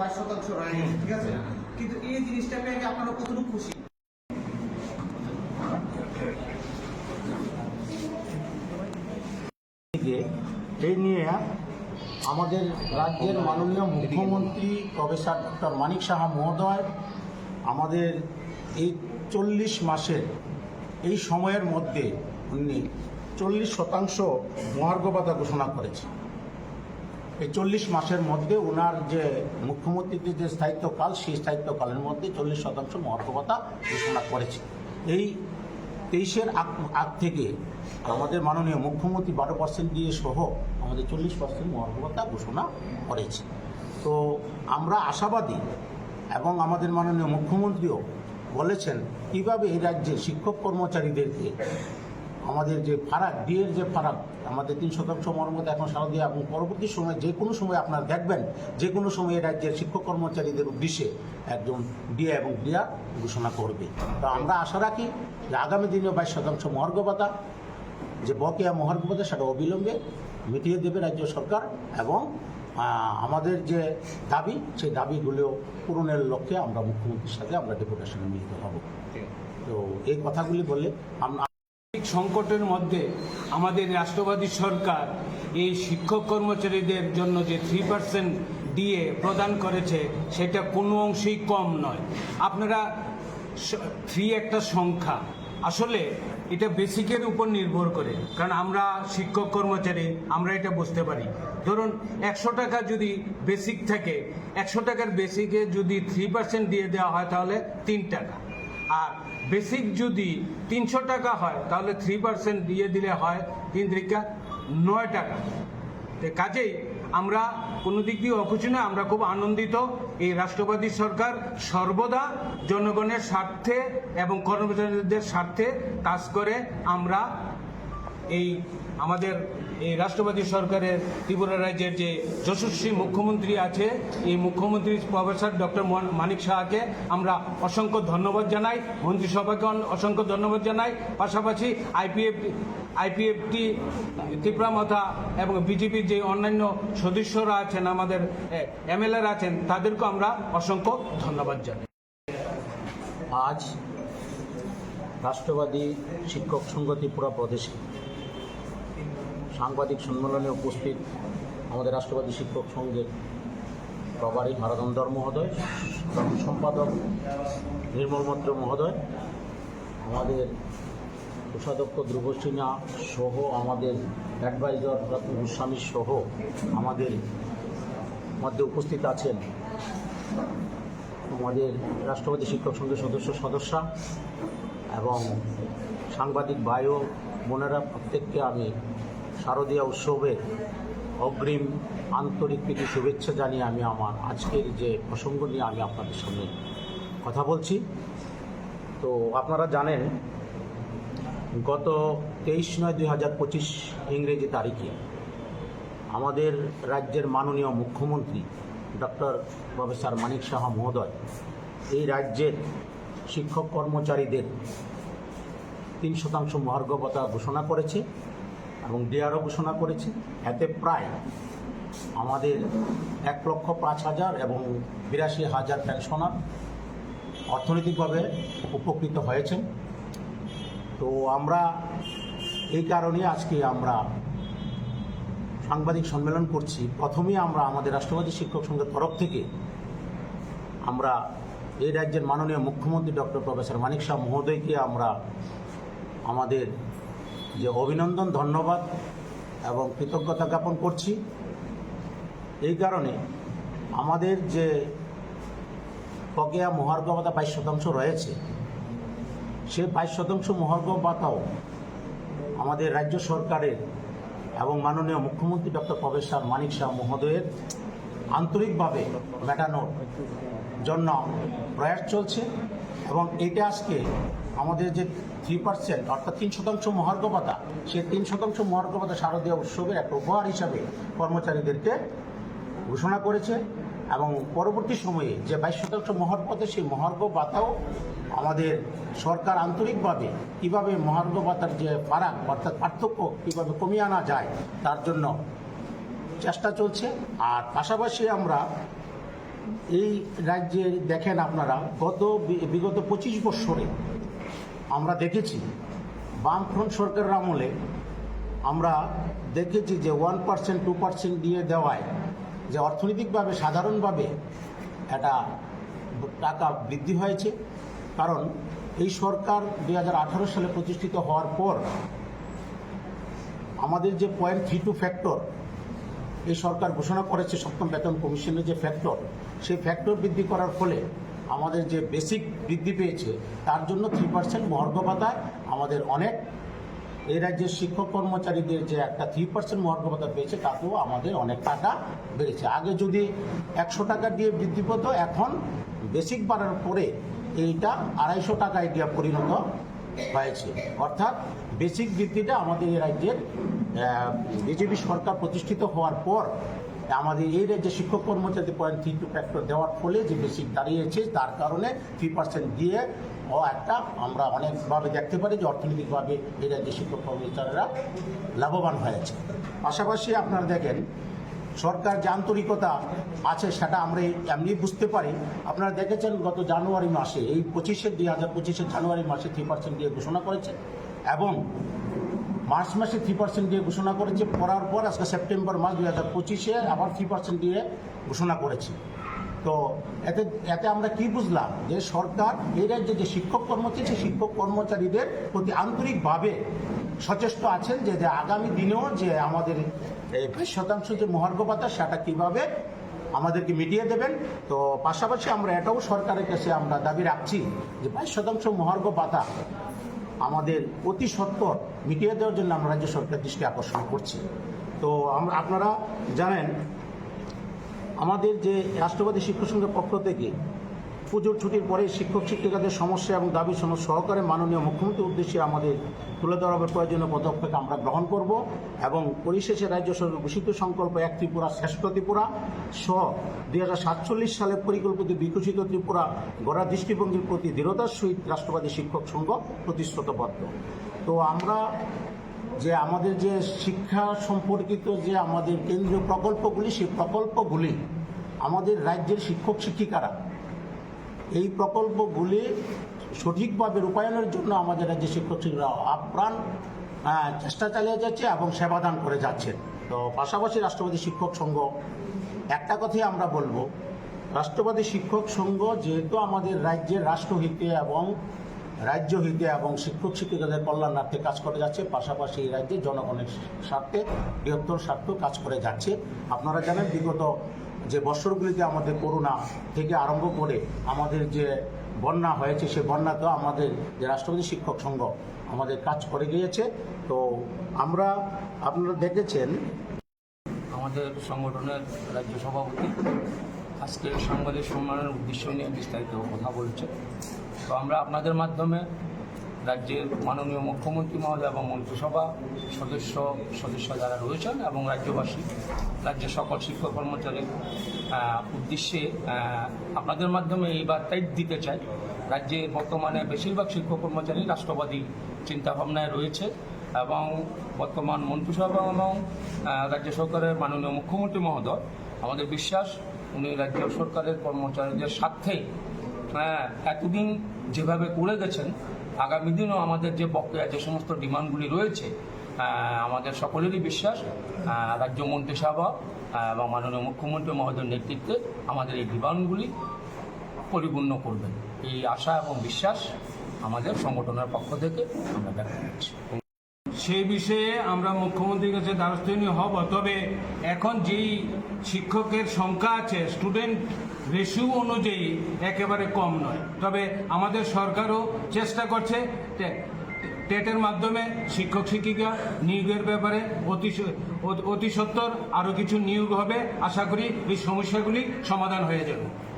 বাইশ শতাংশ রয়েছে ঠিক আছে? কিন্তু এই জিনিসটা পেয়ে আপনারা কতটুকু খুশি? এই নিয়ে আমাদের রাজ্যের মাননীয় মুখ্যমন্ত্রী প্রফেসর ডক্টর মানিক সাহা মহোদয় আমাদের এই চল্লিশ মাসের এই সময়ের মধ্যে উনি চল্লিশ শতাংশ মহার্ঘভাতা ঘোষণা করেছে এই চল্লিশ মাসের মধ্যে ওনার যে মুখ্যমন্ত্রীদের যে স্থায়িত্বকাল, সেই স্থায়িত্বকালের মধ্যে চল্লিশ শতাংশ মহার্ঘভাতা ঘোষণা করেছে। এই তেইশের আগ থেকে আমাদের মাননীয় মুখ্যমন্ত্রী বারো পার্সেন্ট দিয়ে সহ আমাদের চল্লিশ পার্সেন্ট মহার্ঘভাতা ঘোষণা করেছে। তো আমরা আশাবাদী এবং আমাদের মাননীয় মুখ্যমন্ত্রীও বলেছেন, কীভাবে এই রাজ্যে শিক্ষক কর্মচারীদেরকে আমাদের যে ফারাক ডিএর যে ফারাক আমাদের তিন শতাংশ মর্মত এখন সারা দিয়ে এবং পরবর্তী সময় যে কোনো সময় আপনারা দেখবেন যে কোনো সময় রাজ্যের শিক্ষক কর্মচারীদের উদ্দেশ্যে একজন ডিএ এবং ডিআর ঘোষণা করবে। তো আমরা আশা রাখি যে আগামী দিনে বাইশ শতাংশ মহার্ঘভাতা যে বকেয়া মহার্ঘভাতা সেটা অবিলম্বে মিটিয়ে দেবে রাজ্য সরকার এবং আমাদের যে দাবি সেই দাবিগুলো পূরণের লক্ষ্যে আমরা মুখ্যমন্ত্রীর সাথে আমরা ডেপুটেশনে মিলিত হব। তো এই কথাগুলি বলে আমরা সংকটের মধ্যে আমাদের রাষ্ট্রবাদী সরকার এই শিক্ষক কর্মচারীদের জন্য যে থ্রি পার্সেন্ট ডিএ প্রদান করেছে, সেটা কোনো অংশেই কম নয়। আপনারা থ্রি একটা সংখ্যা। আসলে এটা বেসিকের উপর নির্ভর করে, কারণ আমরা শিক্ষক কর্মচারী, আমরা এটা বুঝতে পারি। ধরুন, একশো টাকা যদি বেসিক থাকে, একশো টাকার বেসিকে যদি থ্রি পার্সেন্ট দিয়ে দেওয়া হয়, তাহলে তিন টাকা। আর বেসিক যদি তিনশো টাকা হয়, তাহলে থ্রি পার্সেন্ট দিয়ে দিলে হয় তিন তিরিকা নয় টাকা। কাজেই আমরা কোনো দিক দিয়ে অখুশি না আমরা খুব আনন্দিত এই রাষ্ট্রবাদী সরকার সর্বদা জনগণের স্বার্থে এবং কর্মচারীদের স্বার্থে কাজ করে। আমরা এই আমাদের এই রাষ্ট্রবাদী সরকারের ত্রিপুরা রাজ্যের যে যশস্বী মুখ্যমন্ত্রী আছে, এই মুখ্যমন্ত্রী প্রফেসর ডক্টর মানিক শাহকে আমরা অসংখ্য ধন্যবাদ জানাই, মন্ত্রিসভাকে অসংখ্য ধন্যবাদ জানাই। পাশাপাশি আইপিএফ, আইপিএফটি, ত্রিপুরা মাথা এবং বিজেপির যে অন্যান্য সদস্যরা আছেন, আমাদের এমএলএর আছেন, তাদেরকেও আমরা অসংখ্য ধন্যবাদ জানাই। আজ রাষ্ট্রবাদী শিক্ষক সংঘ ত্রিপুরা প্রদেশে সাংবাদিক সম্মেলনে উপস্থিত আমাদের রাষ্ট্রবাদী শিক্ষক সংঘের প্রভারী ভারতন্দর মহোদয় সম্পাদক নির্মল মন্ত্র মহোদয়, আমাদের কোষাধ্যক্ষ ধ্রুব সিনহা সহ আমাদের অ্যাডভাইজার রত্ন গোস্বামী সহ আমাদের মধ্যে উপস্থিত আছেন আমাদের রাষ্ট্রপতি শিক্ষক সংঘের সদস্য সদস্যা এবং সাংবাদিক ভাই ও বোনেরা, প্রত্যেককে আমি শারদীয় উৎসবের অগ্রিম আন্তরিক প্রীতি শুভেচ্ছা জানিয়ে আমি আমার আজকের যে প্রসঙ্গ নিয়ে আমি আপনাদের সামনে কথা বলছি। তো আপনারা জানেন, গত তেইশ নয় দুই হাজার পঁচিশ ইংরেজি তারিখে আমাদের রাজ্যের মাননীয় মুখ্যমন্ত্রী ডক্টর প্রফেসর মানিক সাহা মহোদয়, এই রাজ্যের শিক্ষক কর্মচারীদের তিন শতাংশ মহার্ঘবতা ঘোষণা করেছে। এবং ডিআরও ঘোষণা করেছে, এতে প্রায় আমাদের এক লক্ষ পাঁচ হাজার এবং বিরাশি হাজার পেনশনার অর্থনৈতিকভাবে উপকৃত হয়েছেন তো আমরা এই কারণে আজকে আমরা সাংবাদিক সম্মেলন করছি। প্রথমেই আমরা আমাদের রাষ্ট্রবাদী শিক্ষক সংঘের তরফ থেকে আমরা এই রাজ্যের মাননীয় মুখ্যমন্ত্রী ডক্টর প্রফেসর মানিক শাহ মহোদয়কে আমরা আমাদের যে অভিনন্দন, ধন্যবাদ এবং কৃতজ্ঞতা জ্ঞাপন করছি। এই কারণে আমাদের যে প্রজ্ঞা মহার্ঘবতা বাইশ শতাংশ রয়েছে সে বাইশ শতাংশ মহার্ঘবতাও আমাদের রাজ্য সরকারের এবং মাননীয় মুখ্যমন্ত্রী ডক্টর প্রফেসর মানিক শাহ মহোদয়ের আন্তরিকভাবে মেটানোর জন্য প্রয়াস চলছে এবং এটা আজকে আমাদের যে থ্রি পার্সেন্ট অর্থাৎ তিন শতাংশ মহার্ঘভাতা সেই তিন শতাংশ মহার্ঘভাতা শারদীয় উৎসবের একটা উপহার হিসাবে কর্মচারীদেরকে ঘোষণা করেছে এবং পরবর্তী সময়ে যে বাইশ শতাংশ মহার্ঘ সেই মহার্ঘ ভাতাও আমাদের সরকার আন্তরিকভাবে কীভাবে মহার্ঘ ভাতার যে ফারাক, অর্থাৎ পার্থক্য কীভাবে কমিয়ে আনা যায়, তার জন্য চেষ্টা চলছে। আর পাশাপাশি আমরা এই রাজ্যে দেখেন আপনারা, গত বিগত পঁচিশ বৎসরে আমরা দেখেছি, বামফ্রন্ট সরকারের আমলে আমরা দেখেছি যে ওয়ান পার্সেন্ট টু পার্সেন্ট দিয়ে দেওয়ায় যে অর্থনৈতিকভাবে, সাধারণভাবে একটা টাকা বৃদ্ধি হয়েছে। কারণ এই সরকার দু হাজার আঠারো সালে প্রতিষ্ঠিত হওয়ার পর আমাদের যে পয়েন্ট থ্রি টু ফ্যাক্টর এই সরকার ঘোষণা করেছে, সপ্তম বেতন কমিশনের যে ফ্যাক্টর সেই ফ্যাক্টর বৃদ্ধি করার ফলে আমাদের যে বেসিক বৃদ্ধি পেয়েছে, তার জন্য থ্রি পার্সেন্ট মহর্ঘ ভাতায় আমাদের অনেক এ রাজ্যের শিক্ষক কর্মচারীদের যে একটা থ্রি পার্সেন্ট মহর্ঘ ভাতা পেয়েছে, তাতেও আমাদের অনেক টাকা বেড়েছে। আগে যদি একশো টাকা দিয়ে বৃদ্ধি পেত, এখন বেসিক বাড়ার পরে এইটা আড়াইশো টাকায় দিয়ে পরিণত হয়েছে। অর্থাৎ বেসিক বৃদ্ধিটা আমাদের এই রাজ্যের বিজেপি সরকার প্রতিষ্ঠিত হওয়ার পর আমাদের এই রাজ্যে শিক্ষক কর্মচারী পয়েন্ট থ্রি টু ফ্যাক্টর দেওয়ার ফলে যে বেশি দাঁড়িয়েছে, তার কারণে থ্রি পার্সেন্ট দিয়ে ও একটা আমরা অনেকভাবে দেখতে পারি যে অর্থনৈতিকভাবে এই রাজ্যে শিক্ষক কর্মচারীরা লাভবান হয়েছে। পাশাপাশি আপনারা দেখেন, সরকার যে আন্তরিকতা আছে সেটা আমরা এমনি বুঝতে পারি। আপনারা দেখেছেন গত জানুয়ারি মাসে, এই পঁচিশে, দুই হাজার পঁচিশে জানুয়ারি মাসে থ্রি পার্সেন্ট দিয়ে ঘোষণা করেছে এবং মার্চ মাসে থ্রি পার্সেন্ট দিয়ে ঘোষণা করেছে, করার পর আজকে সেপ্টেম্বর মাস দুই হাজার পঁচিশে আবার থ্রি পার্সেন্ট দিয়ে ঘোষণা করেছে। তো এতে এতে আমরা কি বুঝলাম? যে সরকার, এই রাজ্যে যে শিক্ষক কর্মচারী, সেই শিক্ষক কর্মচারীদের প্রতি আন্তরিকভাবে সচেষ্ট আছেন যে যে আগামী দিনেও যে আমাদের বাইশ শতাংশ যে মহার্ঘ ভাতা, সেটা কীভাবে আমাদেরকে মিটিয়ে দেবেন। তো পাশাপাশি আমরা এটাও সরকারের কাছে আমরা দাবি রাখছি যে, বাইশ শতাংশ মহার্ঘ ভাতা আমাদের অতি সত্বর মিটিয়ে দেওয়ার জন্য আমরা রাজ্য সরকার দৃষ্টি আকর্ষণ করছি। তো আমরা, আপনারা জানেন, আমাদের যে রাষ্ট্রবাদী শিক্ষক সংঘের পক্ষ থেকে পুজোর ছুটির পরে শিক্ষক, শিক্ষিকাদের সমস্যা এবং দাবি সম সহকারে মাননীয় মুখ্যমন্ত্রীর উদ্দেশ্যে আমাদের তুলে ধরার প্রয়োজনীয় পদক্ষেপ। আমরা গ্রহণ করব এবং পরিশেষে রাজ্য সরকার ঘোষিত সংকল্প এক ত্রিপুরা শ্রেষ্ঠ ত্রিপুরা সহ দুই হাজার সাতচল্লিশ সালে পরিকল্পিত বিকশিত ত্রিপুরা গড়া দৃষ্টিভঙ্গির প্রতি দৃঢ়তার সহিত রাষ্ট্রবাদী শিক্ষক সংঘ প্রতিশ্রুতবদ্ধ। তো আমরা যে আমাদের যে শিক্ষা সম্পর্কিত যে আমাদের কেন্দ্রীয় প্রকল্পগুলি, সেই প্রকল্পগুলি আমাদের রাজ্যের শিক্ষক, শিক্ষিকারা এই প্রকল্পগুলি সঠিকভাবে রূপায়ণের জন্য আমাদের রাজ্যে শিক্ষক শিক্ষিকারা আপ্রাণ চেষ্টা চালিয়ে যাচ্ছে এবং সেবাদান করে যাচ্ছেন তো পাশাপাশি রাষ্ট্রপতি শিক্ষক সংঘ, একটা কথাই আমরা বলব রাষ্ট্রবাদী শিক্ষক সংঘ যেহেতু আমাদের রাজ্যের রাষ্ট্রহিতে এবং রাজ্য হিতে এবং শিক্ষক শিক্ষিকাদের কল্যাণার্থে কাজ করে যাচ্ছে, পাশাপাশি এই রাজ্যে জনগণের স্বার্থে, বৃহত্তর স্বার্থ কাজ করে যাচ্ছে। আপনারা জানেন বিগত যে বছরগুলিতে আমাদের করোনা থেকে আরম্ভ করে আমাদের যে বন্যা হয়েছে, সে বন্যাতেও আমাদের যে রাষ্ট্রপতি শিক্ষক সংঘ আমাদের কাজ করে গিয়েছে। তো আমরা, আপনারা দেখেছেন, আমাদের সংগঠনের রাজ্য সভাপতি আজকে সাংবাদিক সম্মেলনের উদ্দেশ্য নিয়ে বিস্তারিত কথা বলছে। তো আমরা আপনাদের মাধ্যমে রাজ্যের মাননীয় মুখ্যমন্ত্রী মহোদয় এবং মন্ত্রিসভা সদস্য সদস্য যারা রয়েছেন এবং রাজ্যবাসী রাজ্যের সকল শিক্ষক কর্মচারীর উদ্দেশ্যে আপনাদের মাধ্যমে এই বার্তাই দিতে চাই রাজ্যে বর্তমানে বেশিরভাগ শিক্ষক কর্মচারী রাষ্ট্রবাদী চিন্তাভাবনায় রয়েছে এবং বর্তমান মন্ত্রিসভা এবং রাজ্য সরকারের মাননীয় মুখ্যমন্ত্রী মহোদয় আমাদের বিশ্বাস উনি রাজ্য সরকারের কর্মচারীদের স্বার্থে হ্যাঁ, এতদিন যেভাবে করে গেছেন আগামী দিনও আমাদের যে বকেয়া যে সমস্ত ডিমান্ডগুলি রয়েছে আমাদের সকলেরই বিশ্বাস রাজ্য মন্ত্রিসভা এবং মাননীয় মুখ্যমন্ত্রী মহোদয়ের নেতৃত্বে আমাদের এই ডিমান্ডগুলি পরিপূর্ণ করবেন। এই আশা এবং বিশ্বাস আমাদের সংগঠনের পক্ষ থেকে আমরা করছি। সেই বিষয়ে আমরা মুখ্যমন্ত্রীর কাছে দ্বারস্থনীয় হব। তবে এখন যেই শিক্ষকের সংখ্যা আছে স্টুডেন্ট রেশিও অনুযায়ী একেবারে কম নয়। তবে আমাদের সরকারও চেষ্টা করছে টেটের মাধ্যমে শিক্ষক শিক্ষিকা নিয়োগের ব্যাপারে অতি অতি- সত্বর আরও কিছু নিয়োগ হবে। আশা করি এই সমস্যাগুলি সমাধান হয়ে যাবে।